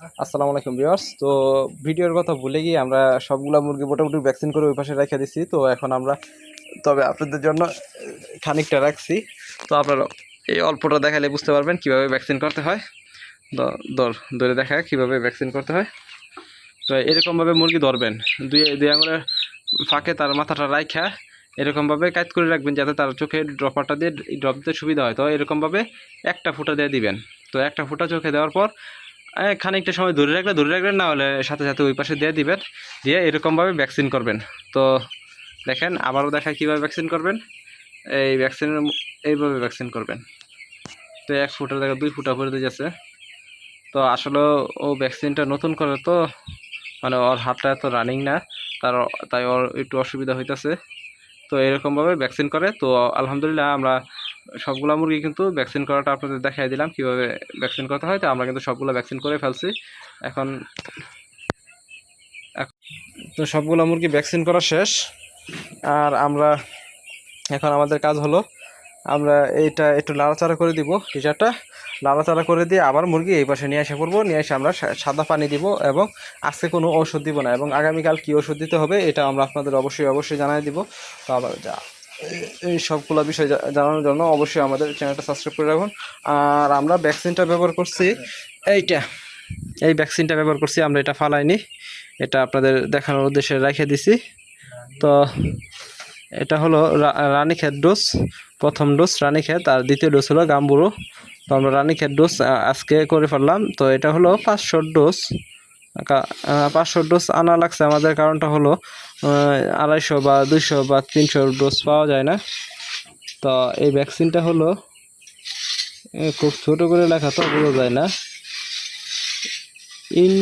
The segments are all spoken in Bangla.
আসসালামু আলাইকুম ভিউয়ার্স। তো ভিডিওর কথা ভুলে গিয়ে আমরা সবগুলা মুরগি মোটামুটি ভ্যাকসিন করে ওই পাশে রেখে দিছি। তো এখন আমরা, তবে আপনাদের জন্য খানিকটা রাখছি। তো আপনারা এই অল্পটা দেখালে বুঝতে পারবেন কীভাবে ভ্যাকসিন করতে হয়। দর, ধরে দেখা কীভাবে ভ্যাকসিন করতে হয়। তো এরকমভাবে মুরগি ধরবেন। দুই দুই আঙুলের ফাঁকে তার মাথাটা রাইখা এরকমভাবে কাজ করে রাখবেন যাতে তার চোখে ড্রপারটা দিয়ে, ড্রপ দিতে সুবিধা হয়। তো এরকমভাবে একটা ফুটা দিয়ে দিবেন। তো একটা ফুটা চোখে দেওয়ার পর খানিকটা সময় ধরে রাখলে, ধরে রাখবেন, না হলে সাথে সাথে ওই পাশে দিয়ে দিবেন, দিয়ে এরকমভাবে ভ্যাকসিন করবেন। তো দেখেন, আবারও দেখা কীভাবে ভ্যাকসিন করবেন। এই ভ্যাকসিনের এইভাবে ভ্যাকসিন করবেন। তো এক ফুটার জায়গায় দুই ফুটা করে দিয়ে যাচ্ছে। তো আসলে ও ভ্যাকসিনটা নতুন করে তো মানে ওর হাতটা এত রানিং না, তার তাই ওর একটু অসুবিধা হইতেছে। তো এরকমভাবে ভ্যাকসিন করে। তো আলহামদুলিল্লাহ আমরা সবগুলা মুরগি কিন্তু ভ্যাকসিন করাটা আপনাদের দেখাই দিলাম, কীভাবে ভ্যাকসিন করতে হয়। তো আমরা কিন্তু সবগুলো ভ্যাকসিন করে ফেলছি। এখন তো সবগুলো মুরগি ভ্যাকসিন করা শেষ। আর আমরা এখন আমাদের কাজ হলো, আমরা এইটা একটু লাড়াচাড়া করে দিব টিচারটা লাড়াচাড়া করে দিয়ে আবার মুরগি এই পাশে নিয়ে এসে পড়ব নিয়ে এসে আমরা সাদা পানি দিব এবং আজকে কোনো ওষুধ দিব না। এবং আগামীকাল কী ওষুধ দিতে হবে, এটা আমরা আপনাদের অবশ্যই অবশ্যই জানাই দিব। তো আবার যা। এই সবগুলো বিষয় জানানোর জন্য অবশ্যই আমাদের চ্যানেলটা সাবস্ক্রাইব করে রাখুন। আর আমরা ভ্যাকসিনটা ব্যবহার করছি, এইটা। এই ভ্যাকসিনটা ব্যবহার করছি, আমরা এটা ফালাইনি। এটা আপনাদের দেখানোর উদ্দেশ্যে রেখে দিছি। তো এটা হলো রা- রানীক্ষেত ডোজ প্রথম ডোজ রানীক্ষেত আর দ্বিতীয় ডোজ হলো গাম্বুরো। তো আমরা রানী রানীক্ষেত ডোজ আজকে করে ফেললাম। তো এটা হলো পাঁচশো ডোজ পাঁচশো ডোজ আনা লাগছে। আমাদের কারণটা হলো আড়াইশো বা দুইশো বা তিনশো ডোজ পাওয়া যায় না। তো এই ভ্যাকসিনটা হলো খুব ছোট করে লেখা তো, বোঝা যায় না। ইন,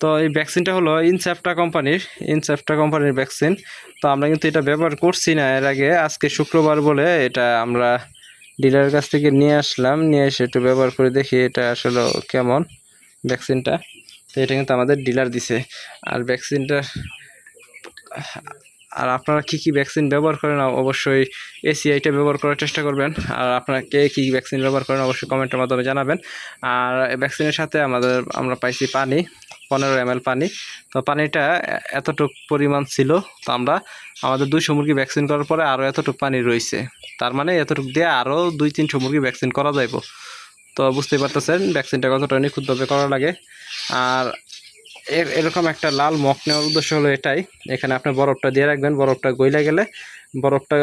তো এই ভ্যাকসিনটা হলো ইনসেফটা কোম্পানির ইনসেফটা কোম্পানির ভ্যাকসিন। তো আমরা কিন্তু এটা ব্যবহার করছি না। এর আগে, আজকে শুক্রবার বলে এটা আমরা ডিলারের কাছ থেকে নিয়ে আসলাম। নিয়ে এসে একটু ব্যবহার করে দেখি এটা আসলে কেমন। ভ্যাকসিনটা তো এটা কিন্তু আমাদের ডিলার দিছে। আর ভ্যাকসিনটা আর আপনারা কী কী ভ্যাকসিন ব্যবহার করেন, অবশ্যই এসিআইটা ব্যবহার করার চেষ্টা করবেন। আর আপনারা কে কী ভ্যাকসিন ব্যবহার করেন, অবশ্যই কমেন্টের মাধ্যমে জানাবেন। আর ভ্যাকসিনের সাথে আমাদের, আমরা পাইছি পানি, পনেরো এম পানি। তো পানিটা এতটুক পরিমাণ ছিল, তো আমরা আমাদের দুইশো মুরগি ভ্যাকসিন করার পরে আরও এতটুক পানি রয়েছে। তার মানে এতটুক দিয়ে আরও দুই তিনশো মুরগি ভ্যাকসিন করা যাইব। তো বুঝতেই পারতেছেন ভ্যাকসিনটা কতটা নিখুঁতভাবে করা লাগে। আর এর, এরকম একটা লাল মক নেওয়ার উদ্দেশ্য হলো এটাই। এখানে আপনি বরফটা দিয়ে রাখবেন, বরফটা গইলা গেলে বরফটা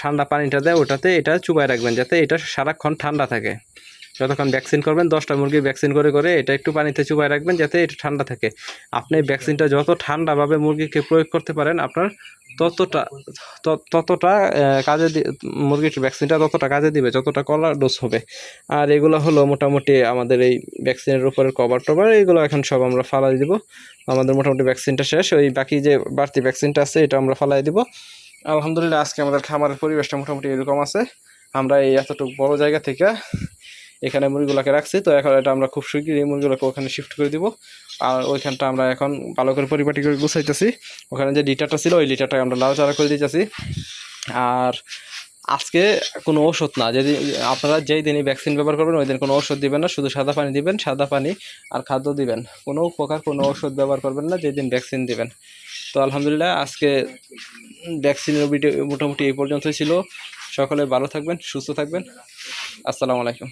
ঠান্ডা পানিটা দেয়, ওটাতে এটা চুবাই রাখবেন যাতে এটা সারাক্ষণ ঠান্ডা থাকে। যতক্ষণ ভ্যাকসিন করবেন, দশটা মুরগি ভ্যাকসিন করে করে এটা একটু পানিতে চুবাই রাখবেন যাতে এটা ঠান্ডা থাকে। আপনি ভ্যাকসিনটা যত ঠান্ডাভাবে মুরগিকে প্রয়োগ করতে পারেন, আপনার ততটা ততটা কাজে মুরগির ভ্যাকসিনটা ততটা কাজে দিবে যতটা কলার ডোজ হবে। আর এগুলো হলো মোটামুটি আমাদের এই ভ্যাকসিনের উপরে কভার টভার এগুলো এখন সব আমরা ফালাই দিব। আমাদের মোটামুটি ভ্যাকসিনটা শেষ, ওই বাকি যে বাড়তি ভ্যাকসিনটা আছে, এটা আমরা ফালাই দিব। আলহামদুলিল্লাহ, আজকে আমাদের খামারের পরিবেশটা মোটামুটি এরকম আছে। আমরা এই এতটুকু বড় জায়গা থেকে এখানে মুরগিগুলোকে রাখছি। তো এখন এটা আমরা খুব শীঘ্রই মুরগিগুলোকে ওখানে শিফট করে দিব। আর ওইখানটা আমরা এখন ভালো করে পরিপাটি করে গুছাইতেছি। ওখানে যে লিটারটা ছিল, ওই লিটারটা আমরা লাড়াচাড়া করে দিতেছি। আর আজকে কোনো ওষুধ না। যদি আপনারা যেই দিনই ভ্যাকসিন ব্যবহার করবেন, ওই দিন কোনো ওষুধ দিবেন না। শুধু সাদা পানি দিবেন, সাদা পানি আর খাদ্য দিবেন। কোনো প্রকার কোনো ওষুধ ব্যবহার করবেন না যেদিন ভ্যাকসিন দিবেন। তো আলহামদুলিল্লাহ, আজকে ভ্যাকসিনের ভিডিও মোটামুটি এই পর্যন্তই ছিল। সকলে ভালো থাকবেন, সুস্থ থাকবেন। আসসালামু আলাইকুম।